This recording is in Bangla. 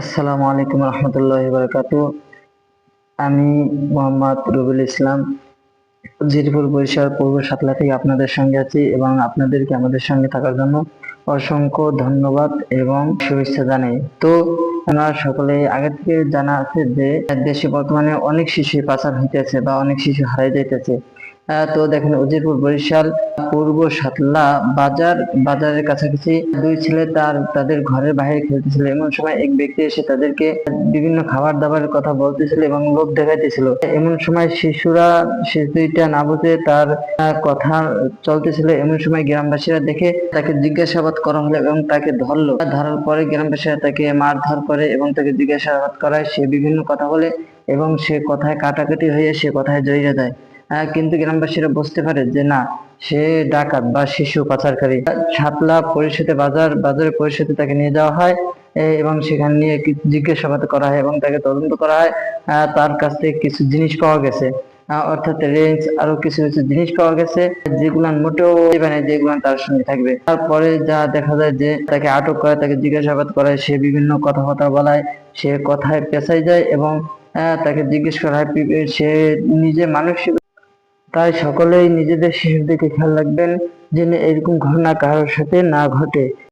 আসসালামু আলাইকুম রহমতুল্লাহ বারকাত আমি মোহাম্মদ রুবুল ইসলাম জিরপুর বরিশাল পূর্ব সাতলা থেকে আপনাদের সঙ্গে আছি এবং আপনাদেরকে আমাদের সঙ্গে থাকার জন্য অসংখ্য ধন্যবাদ এবং শুভেচ্ছা জানাই। তো আপনারা সকলে আগে থেকে জানা আছে যে দেশে বর্তমানে অনেক শিশু পাচার হইতেছে বা অনেক শিশু হারাই যাইতেছে। তো দেখেন উজিরপুর বরিশাল পূর্ব সাতলা বাজার, বাজারের কাছাকাছি দুই ছেলে তার, তাদের ঘরের বাইরে খেলতেছিল এমন সময় এক ব্যক্তি এসে তাদেরকে বিভিন্ন খাবার দাবারের কথা বলতেছিল এবং লোভ দেখাইতেছিল। এমন সময় শিশুরা দুইটা না বুঝে তার কথা চলতেছিল। এমন সময় গ্রামবাসীরা দেখে তাকে জিজ্ঞাসাবাদ করা হলো এবং তাকে ধরলো। ধরার পরে গ্রামবাসীরা তাকে মারধর করে এবং তাকে জিজ্ঞাসাবাদ করায়। সে বিভিন্ন কথা বলে এবং সে কথায় কাটাকাটি হয়ে সে কথায় জড়িয়ে যায়। কিন্তু গ্রামবাসীরা বুঝতে পারে যে না, সে ডাকাত বা শিশু পাচারকারী। ছাতলা পরিষদে বাজার, বাজারের পরিষদে তাকে নিয়ে যাওয়া হয় এবং সেখানে নিয়ে জিজ্ঞাসাবাদ করা হয় এবং তাকে তদন্ত করা হয়। তার কাছ থেকে কিছু জিনিস পাওয়া গেছে। অর্থাৎ রেঞ্জ আরও কিছু কিছু জিনিস পাওয়া গেছে, যেগুলো মোটেও মানে যেগুলো তার সঙ্গে থাকবে। তারপরে যা দেখা যায় যে তাকে আটক করে, তাকে জিজ্ঞাসাবাদ করায় সে বিভিন্ন কথা কথা বলায় সে কথায় পেঁচাই যায় এবং তাকে জিজ্ঞেস করা হয় সে নিজে মানসিক তাই সকলেই নিজেদের শিশুর দিকে খেয়াল রাখবেন যেন এরকম ঘটনা কারোর সাথে না ঘটে।